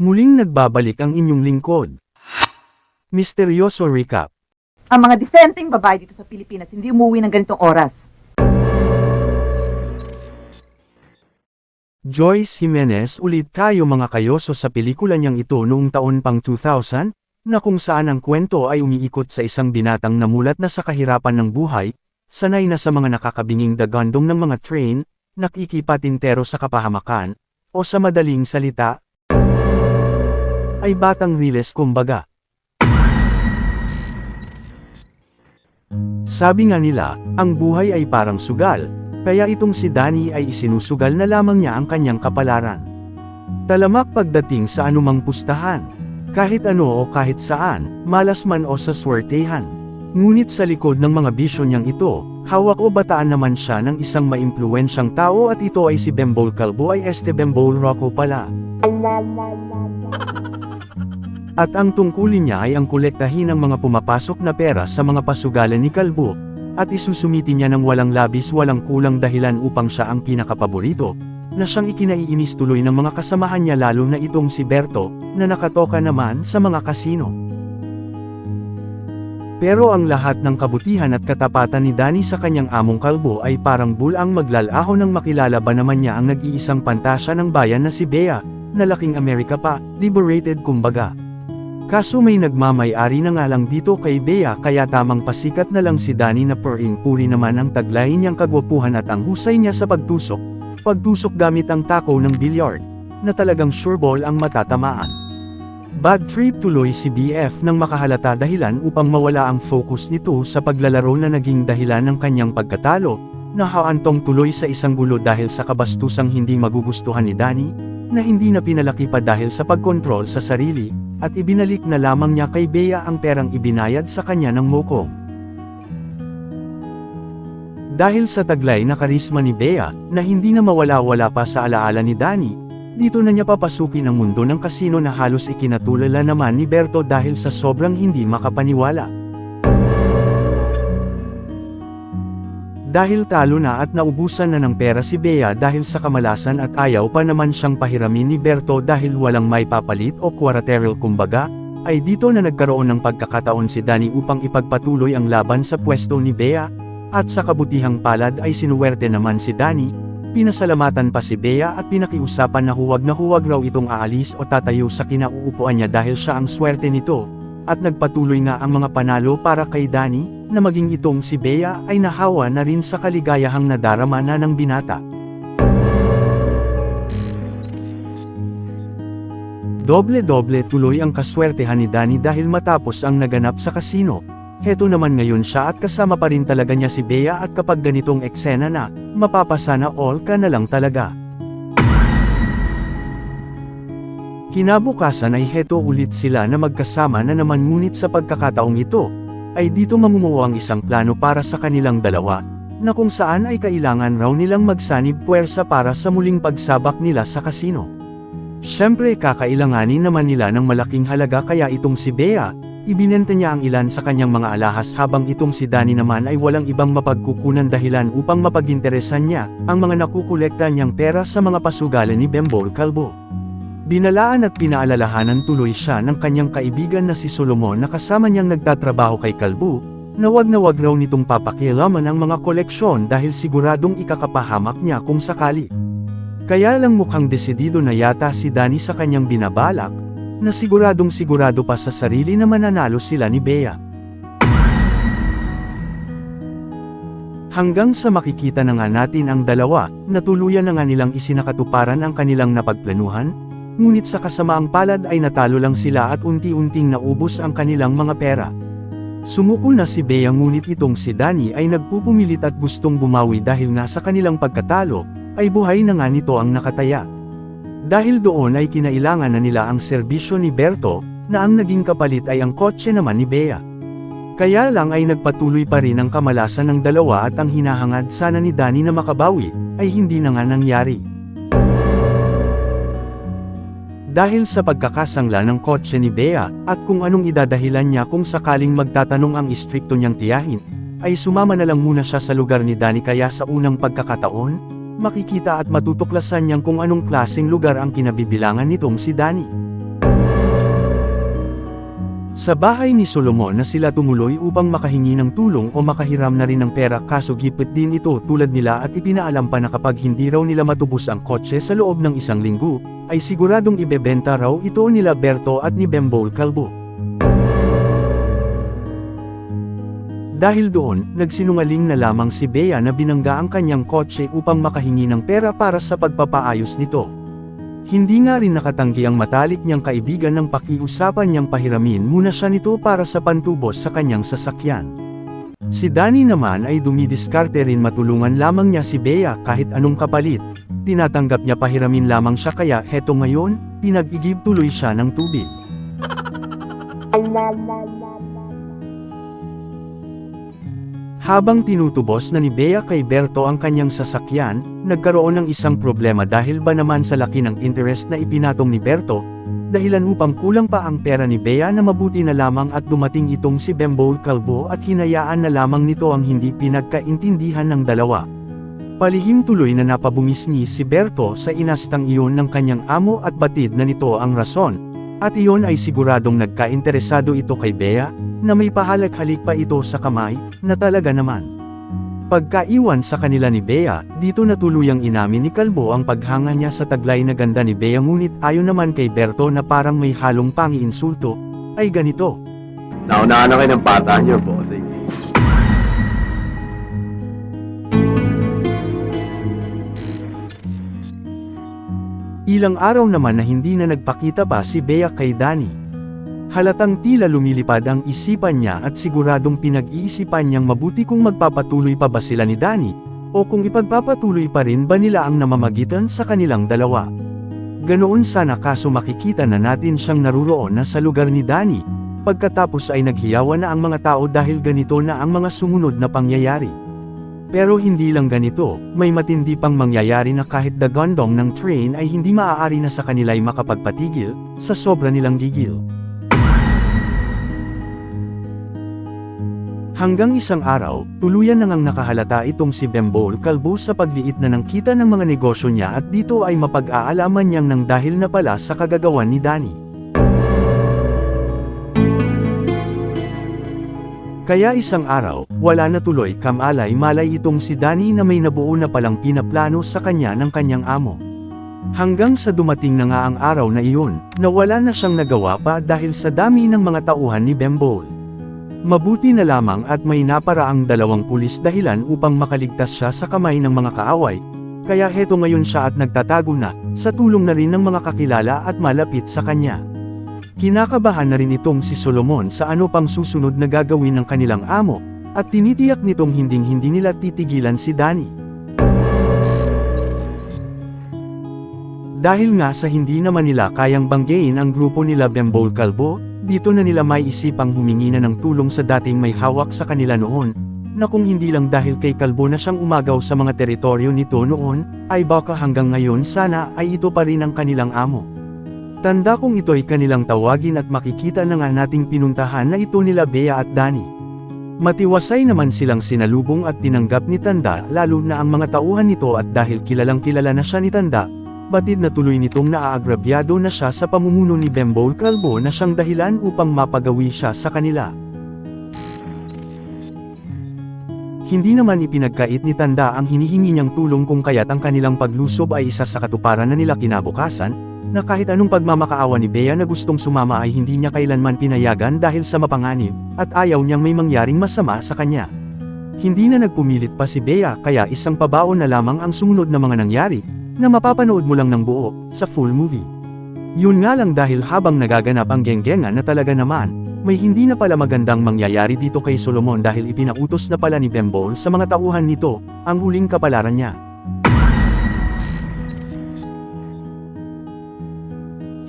Muling nagbabalik ang inyong lingkod. Misteryoso Recap Ang mga disenteng babae dito sa Pilipinas hindi umuwi ng ganitong oras. Joyce Jimenez ulit tayo mga kayoso sa pelikula niyang ito noong taon pang 2000, na kung saan ang kwento ay umiikot sa isang binatang namulat na sa kahirapan ng buhay, sanay na sa mga nakakabinging dagandong ng mga train, nakikipatintero sa kapahamakan, o sa madaling salita, ay batang riles kumbaga. Sabi nga nila, ang buhay ay parang sugal, kaya itong si Danny ay isinusugal na lamang niya ang kanyang kapalaran. Talamak pagdating sa anumang pustahan, kahit ano o kahit saan, malas man o sa swertehan. Ngunit sa likod ng mga bisyo niyang ito, hawak o bataan naman siya ng isang maimpluwensyang tao at ito ay si Bembol Calvo ay Este Bembol Rocco pala. At ang tungkulin niya ay ang kolektahin ng mga pumapasok na pera sa mga pasugalan ni Kalbo, at isusumiti niya ng walang labis walang kulang dahilan upang siya ang pinakapaborito, na siyang ikinaiinis tuloy ng mga kasamahan niya lalo na itong si Berto, na nakatoka naman sa mga kasino. Pero ang lahat ng kabutihan at katapatan ni Danny sa kanyang among kalbo ay parang bulang maglalaho nang makilala ba naman niya ang nag-iisang pantasya ng bayan na si Bea, na laking Amerika pa, liberated kumbaga. Kaso may nagmamay-ari na nga lang dito kay Bea kaya tamang pasikat na lang si Danny na puring-puri naman ang taglay niyang kagwapuhan at ang husay niya sa pagtusok, pagtusok gamit ang tako ng bilyard, na talagang sure ball ang matatamaan. Bad trip tuloy si BF nang makahalata dahilan upang mawala ang focus nito sa paglalaro na naging dahilan ng kanyang pagkatalo, nahaantong tuloy sa isang gulo dahil sa kabastusang hindi magugustuhan ni Danny, na hindi na pinalaki pa dahil sa pagkontrol sa sarili, at ibinalik na lamang niya kay Bea ang perang ibinayad sa kanya ng Mokong. Dahil sa taglay na karisma ni Bea, na hindi na mawala-wala pa sa alaala ni Danny, dito na niya papasukin ang mundo ng kasino na halos ikinatulala naman ni Berto dahil sa sobrang hindi makapaniwala. Dahil talo na at naubusan na ng pera si Bea dahil sa kamalasan at ayaw pa naman siyang pahiramin ni Berto dahil walang may papalit o quarateral kumbaga, ay dito na nagkaroon ng pagkakataon si Danny upang ipagpatuloy ang laban sa pwesto ni Bea, at sa kabutihang palad ay sinuwerte naman si Danny, pinasalamatan pa si Bea at pinakiusapan na huwag na huwag raw itong aalis o tatayo sa kinauupuan niya dahil siya ang swerte nito, at nagpatuloy nga ang mga panalo para kay Danny, na maging itong si Bea ay nahawa na rin sa kaligayahang nadarama na ng binata. Doble-doble tuloy ang kaswertehan ni Danny dahil matapos ang naganap sa kasino. Heto naman ngayon siya at kasama pa rin talaga niya si Bea at kapag ganitong eksena na, mapapasana all ka na lang talaga. Kinabukasan ay heto ulit sila na magkasama na naman ngunit sa pagkakataong ito, ay dito mamumuo ang isang plano para sa kanilang dalawa, na kung saan ay kailangan raw nilang magsanib puwersa para sa muling pagsabak nila sa kasino. Siyempre kakailanganin naman nila ng malaking halaga kaya itong si Bea, ibinenta niya ang ilan sa kanyang mga alahas habang itong si Danny naman ay walang ibang mapagkukunan dahilan upang mapaginteresan niya, ang mga nakukolekta niyang pera sa mga pasugalan ni Bembol Calvo. Binalaan at pinaalalahanan tuloy siya ng kanyang kaibigan na si Solomon na kasama niyang nagtatrabaho kay Kalbu, na wag na wag raw nitong papakialaman ang mga koleksyon dahil siguradong ikakapahamak niya kung sakali. Kaya lang mukhang desidido na yata si Danny sa kanyang binabalak, na siguradong sigurado pa sa sarili na mananalo sila ni Bea. Hanggang sa makikita na nga natin ang dalawa, na tuluyan na nga nilang isinakatuparan ang kanilang napagplanuhan, ngunit sa kasamaang palad ay natalo lang sila at unti-unting naubos ang kanilang mga pera. Sumuko na si Bea ngunit itong si Danny ay nagpupumilit at gustong bumawi dahil nga sa kanilang pagkatalo, ay buhay na nga nito ang nakataya. Dahil doon ay kinailangan na nila ang serbisyo ni Berto, na ang naging kapalit ay ang kotse naman ni Bea. Kaya lang ay nagpatuloy pa rin ang kamalasan ng dalawa at ang hinahangad sana ni Danny na makabawi, ay hindi na nga nangyari. Dahil sa pagkakasangla ng kotse ni Bea, at kung anong idadahilan niya kung sakaling magtatanong ang istrikto niyang tiyahin, ay sumama na lang muna siya sa lugar ni Danny kaya sa unang pagkakataon, makikita at matutuklasan niyang kung anong klaseng lugar ang kinabibilangan nitong si Danny. Sa bahay ni Solomon na sila tumuloy upang makahingi ng tulong o makahiram na rin ng pera kaso gipit din ito tulad nila at ipinaalam pa na kapag hindi raw nila matubos ang kotse sa loob ng isang linggo, ay siguradong ibebenta raw ito nila Berto at ni Bembol Calvo. Dahil doon, nagsinungaling na lamang si Bea na binangga ang kanyang kotse upang makahingi ng pera para sa pagpapaayos nito. Hindi nga rin nakatanggi ang matalik niyang kaibigan ng pakiusapan niyang pahiramin muna siya nito para sa pantubos sa kanyang sasakyan. Si Danny naman ay dumidiskarte rin matulungan lamang niya si Bea kahit anong kapalit. Tinatanggap niya pahiramin lamang siya kaya heto ngayon, pinag-igib tuloy siya ng tubig. Habang tinutubos na ni Bea kay Berto ang kanyang sasakyan, nagkaroon ng isang problema dahil ba naman sa laki ng interest na ipinatong ni Berto, dahilan upang kulang pa ang pera ni Bea na mabuti na lamang at dumating itong si Bembol Calvo at hinayaan na lamang nito ang hindi pinagkaintindihan ng dalawa. Palihim tuloy na napabungisni si Berto sa inastang iyon ng kanyang amo at batid na nito ang rason, at iyon ay siguradong nagkainteresado ito kay Bea, na may pahalik-halik pa ito sa kamay, na talaga naman. Pagkaiwan sa kanila ni Bea, dito na tuluyang inamin ni Kalbo ang paghanga niya sa taglay na ganda ni Bea ngunit ayon naman kay Berto na parang may halong pangi-insulto, ay ganito. Naunahan na kayo ng pata niyo, bossing. Ilang araw naman na hindi na nagpakita pa si Bea kay Danny. Halatang tila lumilipad ang isipan niya at siguradong pinag-iisipan niyang mabuti kung magpapatuloy pa ba sila ni Danny, o kung ipagpapatuloy pa rin ba nila ang namamagitan sa kanilang dalawa. Ganoon sana kaso makikita na natin siyang naruroon na sa lugar ni Danny, pagkatapos ay naghiyawa na ang mga tao dahil ganito na ang mga sumunod na pangyayari. Pero hindi lang ganito, may matindi pang mangyayari na kahit dagandong ng train ay hindi maaari na sa kanila'y makapagpatigil, sa sobra nilang gigil. Hanggang isang araw, tuluyan na ngang nakahalata itong si Bembol Kalbo sa pagliit na ng kita ng mga negosyo niya at dito ay mapag-aalaman niyang nang dahil na pala sa kagagawan ni Danny. Kaya isang araw, wala na tuloy kamalay-malay itong si Danny na may nabuo na palang pinaplano sa kanya ng kanyang amo. Hanggang sa dumating na nga ang araw na iyon, na wala na siyang nagawa pa dahil sa dami ng mga tauhan ni Bembol. Mabuti na lamang at may naparaang dalawang pulis dahilan upang makaligtas siya sa kamay ng mga kaaway, kaya heto ngayon siya at nagtatago na, sa tulong na rin ng mga kakilala at malapit sa kanya. Kinakabahan na rin itong si Solomon sa ano pang susunod na gagawin ng kanilang amo, at tinitiyak nitong hinding hindi nila titigilan si Danny. Dahil nga sa hindi naman nila kayang banggain ang grupo nila Bembol Calvo, dito na nila may isipang humingi na ng tulong sa dating may hawak sa kanila noon, na kung hindi lang dahil kay Calvo na siyang umagaw sa mga teritoryo nito noon, ay baka hanggang ngayon sana ay ito pa rin ang kanilang amo. Tanda kong ito ay kanilang tawagin at makikita na nga nating pinuntahan na ito nila Bea at Danny. Matiwasay naman silang sinalubong at tinanggap ni Tanda lalo na ang mga tauhan nito at dahil kilalang kilala na siya ni Tanda, batid na tuloy nitong naaagrabyado na siya sa pamumuno ni Bembol Calvo na siyang dahilan upang mapagawi siya sa kanila. Hindi naman ipinagkait ni Tanda ang hinihingi niyang tulong kung kaya't ang kanilang paglusob ay isa sa katuparan na nila kinabukasan, na kahit anong pagmamakaawa ni Bea na gustong sumama ay hindi niya kailanman pinayagan dahil sa mapanganib, at ayaw niyang may mangyaring masama sa kanya. Hindi na nagpumilit pa si Bea kaya isang pabaon na lamang ang sumunod na mga nangyari, na mapapanood mo lang ng buo, sa full movie. Yun nga lang dahil habang nagaganap ang genggengan na talaga naman, may hindi na pala magandang mangyayari dito kay Solomon dahil ipinautos na pala ni Bembol sa mga tauhan nito, ang huling kapalaran niya.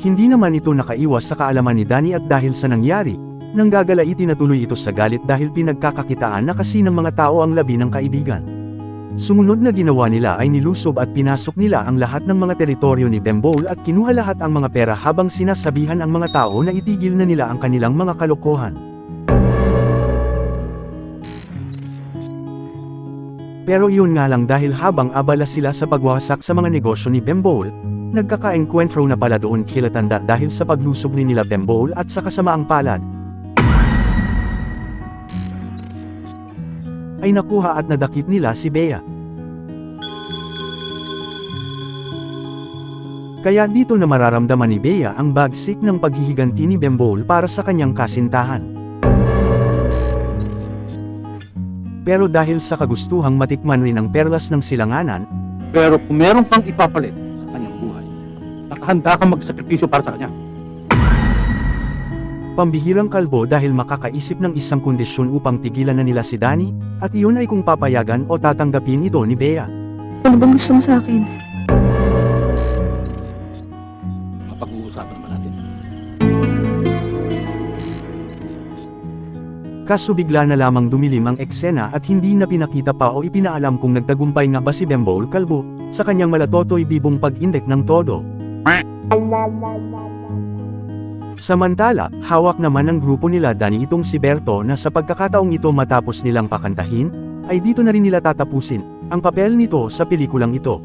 Hindi naman ito nakaiwas sa kaalaman ni Danny at dahil sa nangyari, nang gagalaiti na tuloy ito sa galit dahil pinagkakakitaan na kasi ng mga tao ang labi ng kaibigan. Sumunod na ginawa nila ay nilusob at pinasok nila ang lahat ng mga teritoryo ni Bembol at kinuha lahat ang mga pera habang sinasabihan ang mga tao na itigil na nila ang kanilang mga kalokohan. Pero iyon nga lang dahil habang abala sila sa pagwasak sa mga negosyo ni Bembol, nagkakaengkwentro na pala doon kila Tanda dahil sa paglusob ni nila Bembol at sa kasamaang palad. Ay nakuha at nadakip nila si Bea. Kaya dito na mararamdaman ni Bea ang bagsik ng paghihiganti ni Bembol para sa kanyang kasintahan. Pero dahil sa kagustuhang matikman rin ang perlas ng silanganan, Pero kung meron pang ipapalit sa kanyang buhay, nakahanda kang magsakripisyo para sa kanya. Pambihirang kalbo dahil makakaisip ng isang kondisyon upang tigilan na nila si Danny, at iyon ay kung papayagan o tatanggapin ito ni Bea. Ano bang gusto mo sa akin? Mapag-uusapan naman natin. Kaso bigla na lamang dumilim ang eksena at hindi na pinakita pa o ipinaalam kung nagtagumpay nga ba si Bembol Kalbo, sa kanyang malatotoy bibong pag-indek ng todo. Samantala, hawak naman ng grupo nila Dani itong si Berto na sa pagkakataong ito matapos nilang pakantahin, ay dito na rin nila tatapusin, ang papel nito sa pelikulang ito.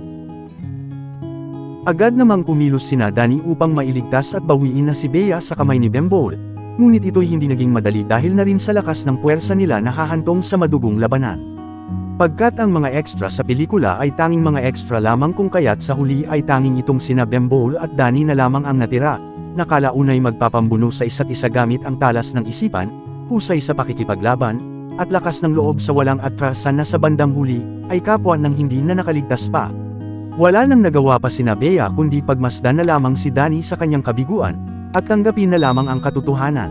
Agad namang kumilos sina Dani upang mailigtas at bawiin na si Bea sa kamay ni Bembol, ngunit ito'y hindi naging madali dahil na rin sa lakas ng puwersa nila na hahantong sa madugong labanan. Pagkat ang mga extra sa pelikula ay tanging mga extra lamang kung kaya't sa huli ay tanging itong sina Bembol at Dani na lamang ang natira, nakalaunay magpapambuno sa isa't isa gamit ang talas ng isipan, husay sa pakikipaglaban, at lakas ng loob sa walang atrasan na sa bandang huli, ay kapwa ng hindi na nakaligtas pa. Wala nang nagawa pa sina Bea kundi pagmasdan na lamang si Dani sa kanyang kabiguan, at tanggapin na lamang ang katotohanan.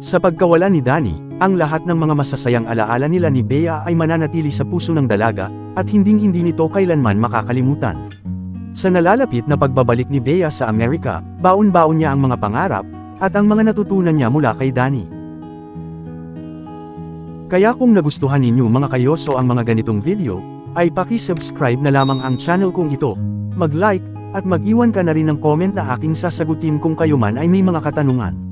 Sa pagkawala ni Dani, ang lahat ng mga masasayang alaala nila ni Bea ay mananatili sa puso ng dalaga, at hinding-hindi nito kailanman makakalimutan. Sa nalalapit na pagbabalik ni Bea sa Amerika, baon-baon niya ang mga pangarap, at ang mga natutunan niya mula kay Dani. Kaya kung nagustuhan ninyo mga kayoso ang mga ganitong video, ay paki-subscribe na lamang ang channel kong ito, mag-like, at mag-iwan ka na rin ng comment na aking sasagutin kung kayo man ay may mga katanungan.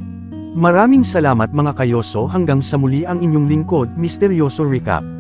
Maraming salamat mga kayoso hanggang sa muli ang inyong lingkod, Misteryoso Recap.